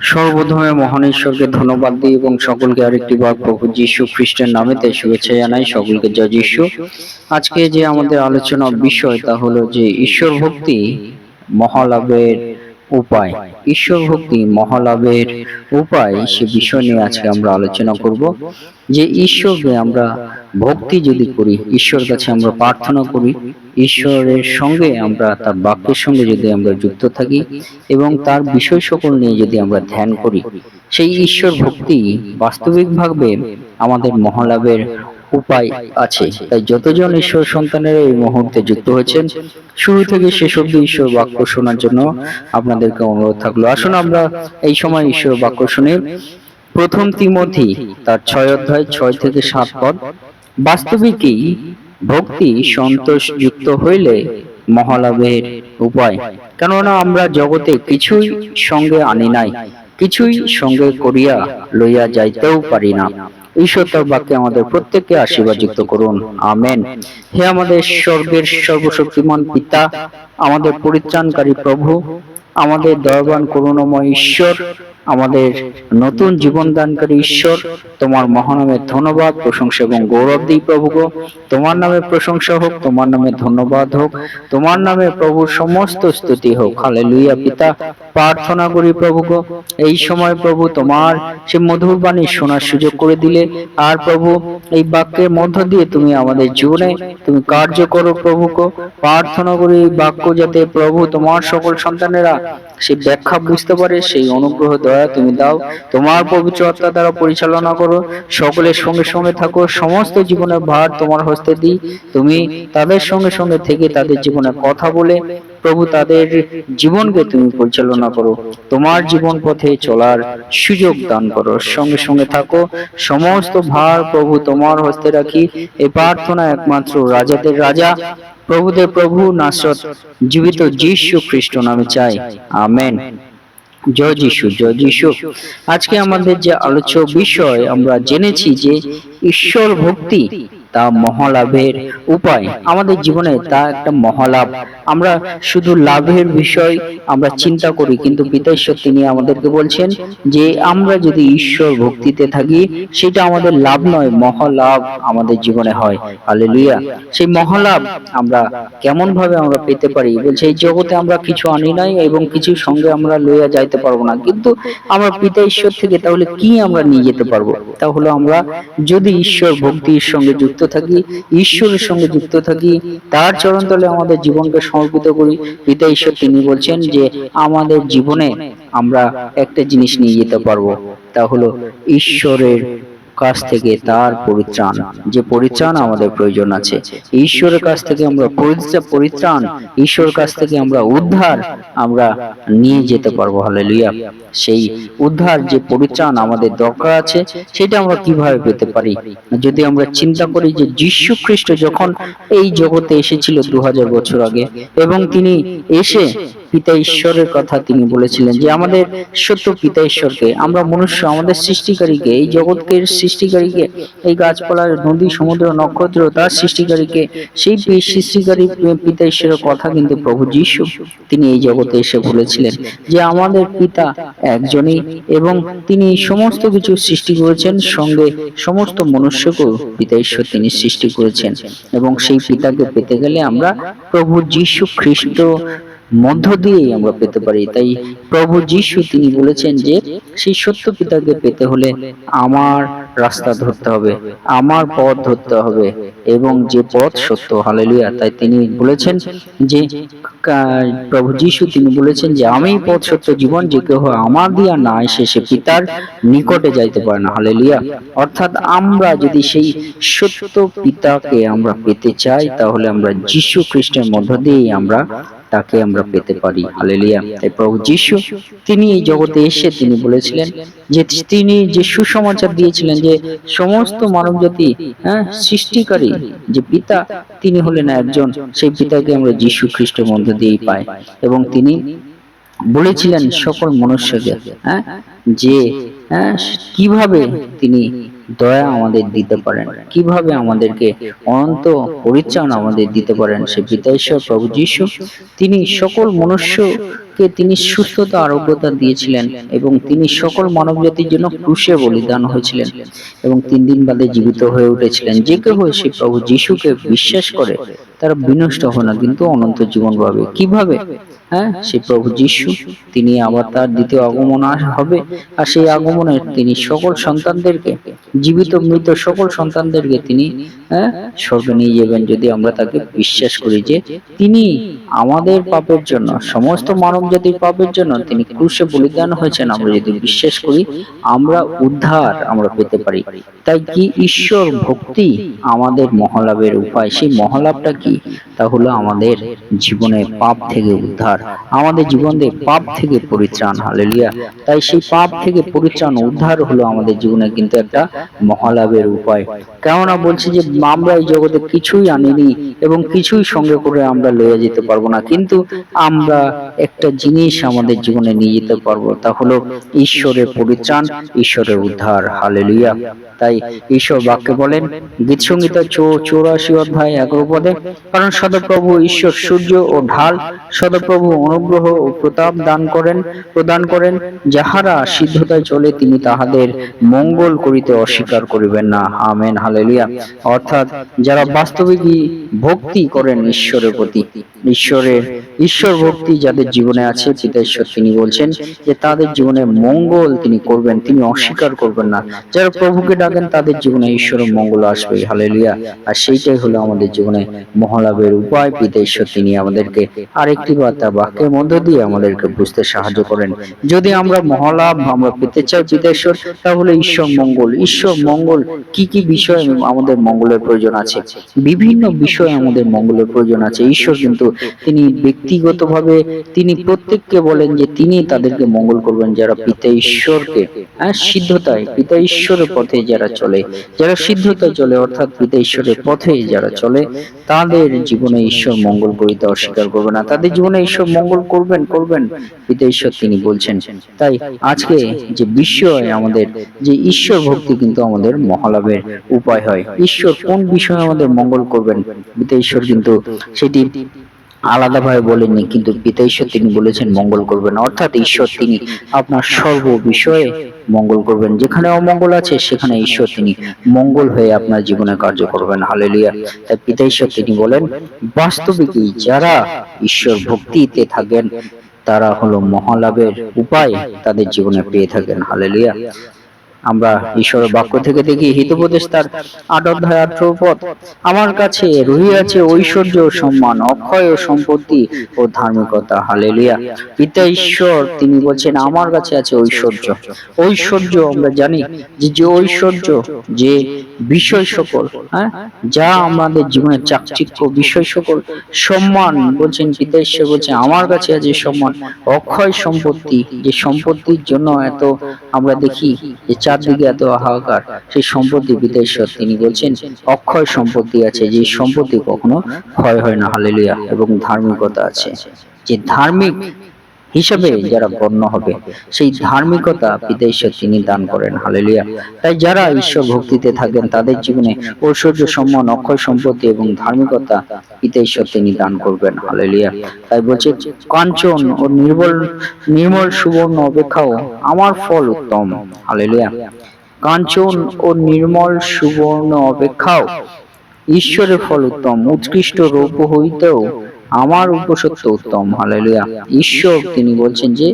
সর্বপ্রথমে মহান ঈশ্বরকে ধন্যবাদ দিই এবং সকলকে আরেকটি বার প্রভু যীশু খ্রিস্টের নামেতে শুভেচ্ছা জানাই, সকলকে জয় যীশু। আজকে যে আমাদের আলোচনার বিষয় তা হলো যে ঈশ্বর ভক্তি মহালাভের উপায়। ঈশ্বর ভক্তি মহালাভের উপায় সে বিষয় নিয়ে আজকে আমরা আলোচনা করব। যে ঈশ্বরকে আমরা ভক্তি যদি করি ঈশ্বর কাছে আমরা প্রার্থনা করি, ঈশ্বরের সঙ্গে আমরা তার বাক্যের সঙ্গে যদি আমরা যুক্ত থাকি এবং তার বিষয় সকল নিয়ে যদি আমরা ধ্যান করি, সেই ঈশ্বর ভক্তি বাস্তবিকভাবে আমাদের মহালাভের উপায় আছে। তাই যতজন ঈশ্বর সন্তানেরা এই মুহূর্তে যুক্ত হয়েছেন, শুরু থেকে শেষ অব্দি ঈশ্বর বাক্য শোনার জন্য আপনাদেরকে অনুরোধ থাকল। আসুন আমরা এই সময় ঈশ্বর বাক্য শুনে। প্রথম তিমথি, তার ছয় অধ্যায়, ছয় থেকে সাত পদ। বাস্তবিকই ভক্তি সন্তোষ যুক্ত হইলে মহালাভের উপায়। কেননা আমরা জগতে কিছুই সঙ্গে আনি নাই, কিছুই সঙ্গে করিয়া লইয়া যাইতেও পারি না। ঈশ্বর বাক্যে আমাদের প্রত্যেককে আশীর্বাদ যুক্ত করুন। আমেন। হে আমাদের স্বর্গের সর্বশক্তিমান পিতা, আমাদের পরিত্রাণকারী প্রভু, আমাদের দয়াবান করুণাময় ঈশ্বর আমাদের নতুন জীবন দানকারী ঈশ্বর, তোমার মহানামে ধন্যবাদ, প্রশংসা এবং গৌরব দিই প্রভু গো তোমার নামে প্রশংসা হোক, তোমার নামে ধন্যবাদ হোক, তোমার নামে প্রভুর সমস্ত স্তুতি হোক। হালে লুইয়া পিতা, প্রার্থনা করি প্রভু গো এই সময় প্রভু তোমার সে মধুর বাণী শোনার সুযোগ করে দিলে। আর প্রভু, এই বাক্যের মধ্য দিয়ে তুমি আমাদের জীবনে তুমি কার্য করো প্রভু গো প্রার্থনা করি বাক্য যাতে প্রভু তোমার সকল সন্তানেরা সেই ব্যাখ্যা বুঝতে পারে, সেই অনুগ্রহ দয়া তুমি দাও। তোমার পবিত্র আত্মা দ্বারা পরিচালনা করো। সকলের সঙ্গে সঙ্গে থাকো। সমস্ত জীবনের ভার তোমার হস্তে দিই। তুমি তাদের সঙ্গে সঙ্গে থেকে তাদের জীবনে কথা বলে প্রভু তাদের জীবনকে তুমি পরিচালনা করো। তোমার জীবন পথে চলার সুযোগ দান করো। সঙ্গে সঙ্গে থাকো। সমস্ত ভার প্রভু তোমার হস্তে রাখি। এই প্রার্থনা একমাত্র রাজাদের রাজা। প্রভুদের প্রভু নাসরত, জীবিত যীশু খ্রিস্ট নামে চাই। আমেন। জয় যিশু জয় যিশু আজকে আমাদের যে আলোচ্য বিষয় আমরা জেনেছি যে ঈশ্বর ভক্তি তা মহালাভের উপায়। আমাদের জীবনে তা একটা মহালাভ। আমরা শুধু লাভের বিষয় আমরা চিন্তা করি, কিন্তু পিতা ঈশ্বর তিনি আমাদেরকে বলছেন যে, আমরা যদি ঈশ্বর ভক্তিতে থাকি, সেটা আমাদের লাভ নয়, মহালাভ আমাদের জীবনে হয়। হালেলুয়া। সেই মহালাভ আমরা কেমন ভাবে আমরা পেতে পারি? বলছে, এই জগতে আমরা কিছু আনি নাই এবং কিছু সঙ্গে আমরা লইয়া যাইতে পারব না। কিন্তু আমরা পিতা ঈশ্বর থেকে তাহলে কি আমরা নিয়ে যেতে পারব? তাহলে আমরা যদি ঈশ্বর ভক্তির সঙ্গে যুক্ত থাকি, ঈশ্বরের সঙ্গে যুক্ত থাকি, তার চরণ চরণতলে আমাদের জীবনকে সমর্পিত করি। পিতা ঈশ্বর তিনি বলছেন যে, আমাদের জীবনে আমরা একটা জিনিস নিয়ে যেতে পারব, তা হলো ঈশ্বরের কাছ থেকে তার পরিত্রাণ, যে পরিত্রাণ আমাদের প্রয়োজন আছে। ঈশ্বরের কাছ থেকে আমরা পরিত্রা- পরিত্রাণ, ঈশ্বরের কাছ থেকে আমরা উদ্ধার আমরা নিয়ে যেতে পারব। হালেলুয়া। সেই উদ্ধার, যে পরিত্রাণ আমাদের দরকার আছে, সেটা আমরা কীভাবে পেতে পারি? যদি আমরা চিন্তা করি যে যীশু খ্রিস্ট যখন এই জগতে এসেছিল দু হাজার বছর আগে, এবং তিনি এসে পিতা ঈশ্বরের কথা তিনি বলেছিলেন যে আমাদের সত্য পিতা ঈশ্বরকে, আমরা মনুষ্য, আমাদের সৃষ্টিকারীকে, এই জগৎকে সৃষ্টিকারীকে, এই গাছপালার নদী, সমুদ্র, নক্ষত্র, তার সৃষ্টিকারীকে, সেই সৃষ্টিকারী পিতা ঈশ্বরের কথা কিন্তু প্রভু যীশু তিনি এই জগতে এসে বলেছিলেন যে আমাদের পিতা একজনই এবং তিনি সমস্ত কিছু সৃষ্টি করেছেন, সঙ্গে সমস্ত মনুষ্যকেও পিতা ঈশ্বর তিনি সৃষ্টি করেছেন এবং সেই পিতাকে পেতে গেলে আমরা প্রভু যীশু খ্রিস্ট মধ্য দিয়েই আমরা পেতে পারি। তাই প্রভু যীশু তিনি বলেছেন যে, সেই সত্য পিতাকে পেতে হলে আমার রাস্তা ধরতে হবে, আমার পথ ধরতে হবে এবং যে পথ সত্য। হালেলুয়া। তাই তিনি বলেছেন যে প্রভু যীশু তিনি বলেছেন যে, আমি পথ সত্য জীবন যে কেহ আমার দিয়া না এসে সে পিতার নিকটে যাইতে পারে না। হালেলুয়া। অর্থাৎ আমরা যদি সেই সত্য পিতাকে আমরা পেতে চাই, তাহলে আমরা যীশু খ্রিস্টের মধ্য দিয়েই আমরা তাকে আমরা পেতে পারি। হালেলুয়া। তাই প্রভু যীশু, তিনি এই জগতে এসে তিনি বলেছিলেন যে, তিনি যে সুসমাচার দিয়েছিলেন যে, সমস্ত মানব জাতি হ্যাঁ সৃষ্টিকারী যে পিতা, তিনি হলেন একজন। সেই পিতাকে আমরা যীশু খ্রিস্টের মধ্য দিয়েই পাই। এবং তিনি বলেছিলেন সকল মনুষ্যকে হ্যাঁ যে হ্যাঁ কীভাবে তিনি দয়া আমাদের দিতে পারেন। কীভাবে আমাদেরকে অনন্ত পরিত্রাণ আমাদের দিতে পারেন সে পিতা ঈশ্বর প্রভু যীশু? তিনি সকল মনুষ্য কে তিনি সুস্থতা, আরোগ্যতা দিয়েছিলেন এবং তিনি সকল মানব জাতির জন্য ক্রুশে বলিদান হয়েছিলেন এবং তিন দিন বাদে জীবিত হয়ে উঠেছিলেন। যে কেউ সেই প্রভু যিশুকে বিশ্বাস করে তারা বিনষ্ট হবে না, কিন্তু অনন্ত জীবন পাবে। কীভাবে? হ্যাঁ সেই প্রভু যিশু, তিনি আবার তার দ্বিতীয় আগমন হবে, আর সেই আগমনে তিনি সকল সন্তানদেরকে, জীবিত মৃত সকল সন্তানদেরকে তিনি হ্যাঁ স্বর্গে নিয়ে যাবেন। যদি আমরা তাকে বিশ্বাস করি যে তিনি আমাদের পাপের জন্য, সমস্ত মানব জাতির পাপের জন্য তিনি ক্রুশে বলিদান হয়েছেন, আমরা যদি বিশ্বাস করি, আমরা উদ্ধার আমরা পেতে পারি। তাই কি ঈশ্বর ভক্তি আমাদের মহালাভের উপায়? সেই মহালাভটা কি? কি তা হলো আমাদের জীবনে পাপ থেকে উদ্ধার। আমাদের জীবনে পাপ থেকে পরিত্রাণ হালেলিয়া তাই সেই পাপ থেকে পরিত্রাণ, উদ্ধার হলো আমাদের জীবনে কিন্তু একটা মহালাভের উপায়। কেননা বলছে যে আমরা এই জগতে কিছুই আনিনি এবং কিছুই সঙ্গে করে আমরা লয়ে যেতে পারব না। কিন্তু আমরা একটা জিনিস আমাদের জীবনে নিয়ে যেতে পারব, তা হলো ঈশ্বরের পরিত্রাণ, ঈশ্বরের উদ্ধার হালেলুয়া তাই ঈশ্বর বাক্যে বলেন গীত সংগীতা চৌরাশি অধ্যায় এগারো পদে, কারণ সদপ্রভু ঈশ্বর সূর্য ও ঢাল, সদপ্রভু অনুগ্রহ ও প্রতাপ দান করেন, প্রদান করেন, যাহারা সিদ্ধতায় চলে তিনি তাহাদের মঙ্গল করিতে অস্বীকার করিবেন না। Amen, hallelujah. অর্থাৎ যারা বাস্তবিকই ভক্তি করেন ঈশ্বরের প্রতি, ঈশ্বরের, ঈশ্বর ভক্তি যাদের জীবনে আছে, পিতা তিনি বলছেন যে তাদের জীবনে মঙ্গল তিনি করবেন, তিনি অস্বীকার করবেন না। যারা প্রভুকে ডাকেন, তাদের জীবনে ঈশ্বরের মঙ্গল আসবে হালেলুয়া। আর সেইটাই হলো আমাদের জীবনে মহালাভের উপায় পিতা তিনি আমাদেরকে আরেকটি বার্তা বাক্যের মধ্য দিয়ে আমাদেরকে বুঝতে সাহায্য করেন। যদি আমরা মহালাভ আমরা পেতে চাই পিতা ঈশ্বর তাহলে ঈশ্বর মঙ্গল। ঈশ্বর মঙ্গল কি কি বিষয়ে আমাদের মঙ্গলের প্রয়োজন আছে? বিভিন্ন বিষয়ে আমাদের মঙ্গলের প্রয়োজন আছে। ঈশ্বর কিন্তু তিনি ব্যক্তিগতভাবে তিনি প্রত্যেককে বলেন যে তিনি তাদেরকে মঙ্গল করবেন যারা পিতা ঈশ্বরকে। হ্যাঁ সিদ্ধতায় পিতা ঈশ্বরের পথে যারা চলে, যারা সিদ্ধতায় চলে, অর্থাৎ পিতা ঈশ্বরের পথে যারা চলে, তাদের জীবনে ঈশ্বর মঙ্গল করিতে অস্বীকার করবে না। তাদের জীবনে ঈশ্বর মঙ্গল করবেন করবেন, পিতা ঈশ্বর তিনি বলছেন। তাই আজকে যে বিষয় আমাদের, যে ঈশ্বর ভক্তি কিন্তু আমাদের মহালাভের উপায় হয়। ঈশ্বর কোন বিষয়ে আমাদের মঙ্গল করবেন? পিতা ঈশ্বর কিন্তু সেটি আলাদাভাবে বলেননি, কিন্তু পিতা ঈশ্বর তিনি বলেছেন মঙ্গল করবেন। অর্থাৎ ঈশ্বর তিনি আপনার সর্ব বিষয়ে মঙ্গল করবেন। যেখানে অমঙ্গল আছে, সেখানে ঈশ্বর তিনি মঙ্গল হয়ে আপনার জীবনে কার্য করবেন। হালেলিয়া। তাই পিতা ঈশ্বর তিনি বলেন, বাস্তবিকই যারা ঈশ্বর ভক্তিতে থাকেন, তারা হলো মহালাভের উপায় তাদের জীবনে পেয়ে থাকেন। হালেলুয়া। আমরা ঈশ্বরের বাক্য থেকে দেখি, হিতোপদেশ তার আঠারো পথ আমার কাছে রহিয়াছে ঐশ্বর্য, সম্মান, অক্ষয় ও সম্পত্তি ও ধার্মিকতা। হালেলিয়া। পিতা ঈশ্বর, তিনি বলছেন, আমার কাছে আছে ঐশ্বর্য। ঐশ্বর্য আমরা জানি যে যে ঐশ্বর্য যে বিষয় সকল হ্যাঁ? যা আমাদের জীবনে চাকচিক্য বিষয় সকল সম্মান বলছেন পিতা বলছেন আমার কাছে আছে সম্মান, অক্ষয় সম্পত্তি, যে সম্পত্তির জন্য এত আমরা দেখি যে চারদিকে এত হাহাকার, সেই সম্পত্তি পিতা তিনি বলছেন, অক্ষয় সম্পত্তি আছে, যে সম্পত্তি কখনো ক্ষয় হয় না, হালেলুয়া, এবং ধার্মিকতা আছে। যে ধার্মিক হিসাবে যারা গণ্য হবে সেই ধার্মিকতা পিতা ঈশ্বর তিনি দান করেন। হালেলুয়া। তাই যারা ঈশ্বর ভক্তিতে থাকেন তাদের জীবনে ঐশ্বর্য সম্মান অক্ষয় সম্পত্তি এবং ধার্মিকতা পিতা ঈশ্বর তিনি দান করবেন। হালেলুয়া। তাই বলছে কাঞ্চন ও নির্মল নির্মল সুবর্ণ অপেক্ষাও আমার ফল উত্তম। হালেলুয়া। কাঞ্চন ও নির্মল সুবর্ণ অপেক্ষাও ঈশ্বরের ফল উত্তম। উৎকৃষ্ট রূপ হইতেও আমার উপসত্য উত্তম হালেলুয়া। ঈশ্বর তিনি বলছেন যে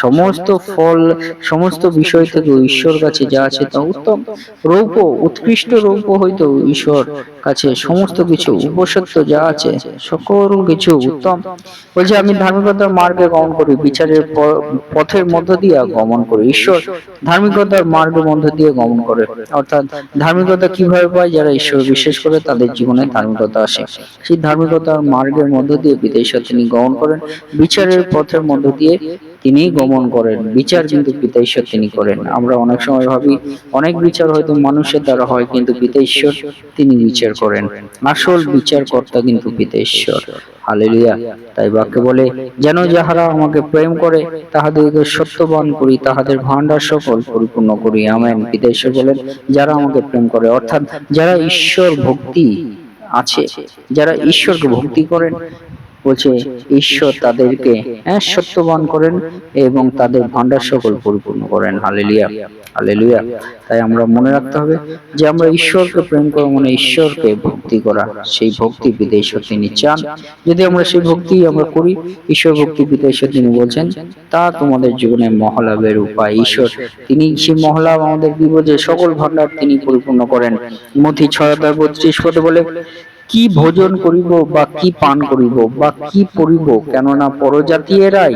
সমস্ত ফল সমস্ত বিষয় থেকে ঈশ্বর কাছে যা আছে তা উত্তম। রৌপ উৎকৃষ্ট রৌপ হইতেও ঈশ্বর কাছে সমস্ত কিছু উপসত্য যা আছে সকল কিছু উত্তম। বলছে আমি ধার্মিকতার মার্গে গমন করি বিচারের পথের মধ্য দিয়ে গমন করি। ঈশ্বর ধার্মিকতার মার্গের মধ্য দিয়ে গমন করে। অর্থাৎ ধার্মিকতা কীভাবে পায়? যারা ঈশ্বর বিশ্বাস করে তাদের জীবনে ধার্মিকতা আসে। সেই ধার্মিকতার মার্গের মধ্য দিয়ে বিদেশ্বর তিনি গমন করেন। বিচারের পথের মধ্য দিয়ে তিনি গমন করেন। বিচার কিন্তু পিতা ঈশ্বর তিনি করেন। আমরা অনেক সময় ভাবি, অনেক বিচার হয়তো মানুষের দ্বারা হয়, কিন্তু পিতা ঈশ্বর তিনি বিচার করেন। আসল বিচারকর্তা কিন্তু পিতা ঈশ্বর হালেলুয়া। তাই বাক্যে বলে, যেন যাহারা আমাকে প্রেম করে তাহাদেরকে সত্যবান করি, তাহাদের ভান্ডার সকল পরিপূর্ণ করি। আমেন। পিতা ঈশ্বর বলেন, যারা আমাকে প্রেম করে, অর্থাৎ যারা ঈশ্বর ভক্তি আছে, যারা ঈশ্বরকে ভক্তি করেন বলছে ঈশ্বর তাদেরকে হ্যাঁ, সত্যবান করেন এবং তাদের ভান্ডার সকল পরিপূর্ণ করেন। Hallelujah hallelujah. তাই আমরা মনে রাখতে হবে যে আমরা ঈশ্বরকে প্রেম করা মানে ঈশ্বরকে ভক্তি করা সেই ভক্তি বিদেশ তিনি চান। যদি আমরা সেই ভক্তি আমরা করি ঈশ্বর ভক্তি বিদেশ তিনি বলছেন তা তোমাদের জীবনে মহলাভের উপায়। ঈশ্বর তিনি সেই মহলাভ আমাদের কি বলছে সকল ভান্ডার তিনি পরিপূর্ণ করেন। মথি ছয় বত্রিশ পদে বলে কি ভোজন করিব বা কি পান করিব বা কি পরিব কেননা পরজাতীয়রাই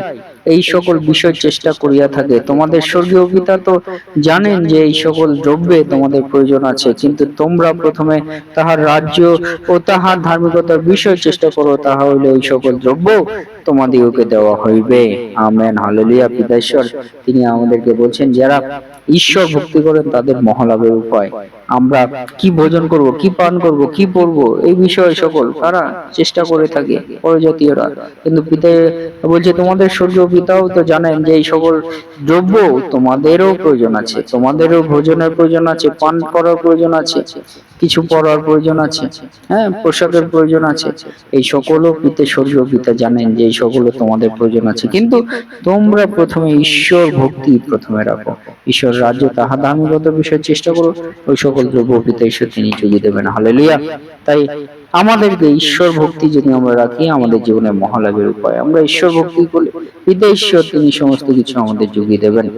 এই সকল বিষয় চেষ্টা করিয়া থাকে। তোমাদের স্বর্গীয় পিতা তো জানেন যে এই সকল দ্রব্যে তোমাদের প্রয়োজন আছে। কিন্তু তোমরা প্রথমে তাহার রাজ্য ও তাহার ধার্মিকতার বিষয় চেষ্টা করো। তাহা হইলে এই সকল দ্রব্য তোমাদিগকে দেওয়া হইবে। আমেন, হালেলুয়া পিতাশ্বর তিনি আমাদেরকে বলছেন, যারা ঈশ্বর ভক্তি করেন, তাদের মহালাভের উপায়। আমরা কি ভোজন করব, কি পান করব, কি পরব, এই বিষয়ে সকল তারা চেষ্টা করে থাকে পরজাতীয়রা। কিন্তু পিতা বলছে, তোমাদের স্বর্গীয় পিতাও তো জানেন যে এই সকল দ্রব্য তোমাদেরও প্রয়োজন আছে, তোমাদেরও ভোজনের প্রয়োজন আছে, পান করার প্রয়োজন আছে। কিছু পড়ার প্রয়োজন আছে। হ্যাঁ পোশাকের প্রয়োজন আছে। এই সকলও পিতে স্বর্গীয় পিতা জানেন যে এই সকলও তোমাদের প্রয়োজন আছে। কিন্তু তোমরা প্রথমে ঈশ্বর ভক্তি প্রথমে রাখো। ঈশ্বর রাজ্য তাহা ধার্মিকত বিষয়ে চেষ্টা করো। ওই সকল দ্রব্য পিতা ঈশ্বর তিনি যুগিয়ে দেবেন। হালেলুয়া। তাই আমাদেরকে ঈশ্বর ভক্তি যদি আমরা রাখি, আমাদের জীবনে মহালাভের উপায়। আমরা ঈশ্বর ভক্তি করলে পিতা ঈশ্বর তিনি সমস্ত কিছু আমাদের যুগিয়ে দেবেন।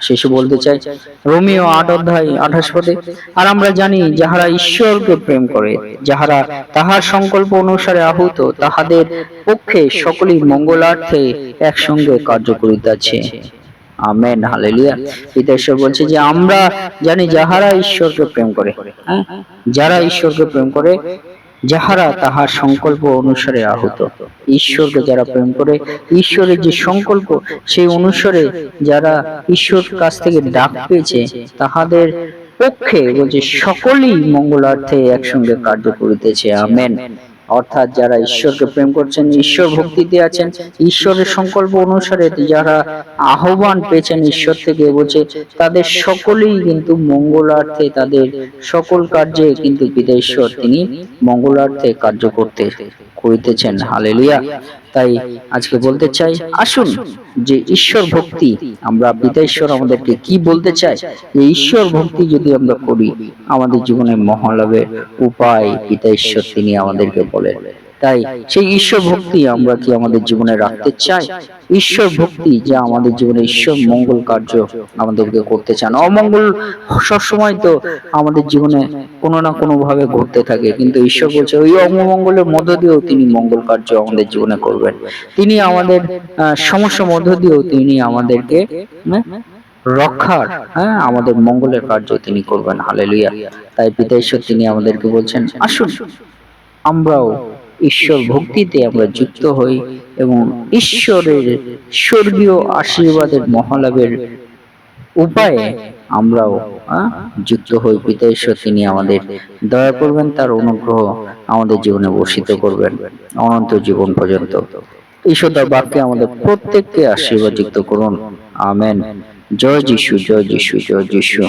শেষে বলতে চাই, রোমিও আট অধ্যায় আঠাশ পদে, আর আমরা জানি যাহারা ঈশ্বরকে প্রেম করে, যাহারা তাহার সংকল্প অনুসারে আহুত, তাহাদের পক্ষে সকলেই মঙ্গলার্থে একসঙ্গে কার্য করিতেছে। Amen, hallelujah. পিতা ঈশ্বর বলছে যে, আমরা জানি যাহারা ঈশ্বরকে প্রেম করে। হ্যাঁ? যারা ঈশ্বরকে প্রেম করে যাহারা তাহার সংকল্প অনুসারে আহত। ঈশ্বরকে যারা প্রেম করে, ঈশ্বরের যে সংকল্প, সেই অনুসারে যারা ঈশ্বর কাছ থেকে ডাক পেয়েছে, তাহাদের পক্ষে বলছে সকলেই মঙ্গলার্থে একসঙ্গে কার্য করিতেছে। আমেন। অর্থাৎ যারা ঈশ্বরকে প্রেম করছেন, ঈশ্বর ভক্তিতে আছেন, ঈশ্বরের সংকল্প অনুসারে যারা আহ্বান পেয়েছেন ঈশ্বর থেকে বলছে, তাদের সকলেই কিন্তু মঙ্গলার্থে, তাদের সকল কার্যে কিন্তু পিতা ঈশ্বর, তিনি মঙ্গলার্থে কার্য করতে করিতেছেন। হালেলুয়া। তাই আজকে বলতে চাই আসুন যে ঈশ্বর ভক্তি আমরা পিতা ঈশ্বর আমাদেরকে কি বলতে চাই? যে ঈশ্বর ভক্তি যদি আমরা করি আমাদের জীবনে মহালাভের উপায় পিতা ঈশ্বর তিনি আমাদেরকে বলেন। তাই সেই ঈশ্বর ভক্তি আমরা কি আমাদের জীবনে রাখতে চাই? ঈশ্বর ভক্তি যা আমাদের জীবনে ঈশ্বর মঙ্গল কার্য আমাদেরকে করতে চান। অমঙ্গল সবসময় তো আমাদের জীবনে কোনো না কোনো ভাবে ঘটতে থাকে, কিন্তু ঈশ্বর বলছে ওই অমঙ্গলের মধ্য দিয়েও তিনি মঙ্গল কার্য আমাদের জীবনে করবেন। তিনি আমাদের সমস্যার মধ্য দিয়েও তিনি আমাদেরকে রক্ষার হ্যাঁ আমাদের মঙ্গলের কার্য তিনি করবেন। হালেলুয়া। তাই পিতা ঈশ্বর তিনি আমাদেরকে বলছেন, আসুন, আমরাও ঈশ্বর ভক্তিতে আমরা যুক্ত হই এবং ঈশ্বরের স্বর্গীয় আশীর্বাদের মহালাভের উপায়ে আমরাও যুক্ত হই। পিতা ঈশ্বর, তিনি আমাদের, দয়া করবেন, তার অনুগ্রহ আমাদের জীবনে বর্ষিত করবেন, অনন্ত জীবন পর্যন্ত। ঈশ্বর বাক্যে আমাদের প্রত্যেককে আশীর্বাদ যুক্ত করুন। আমেন। জয় যিশু জয় যিশু জয় যিশু।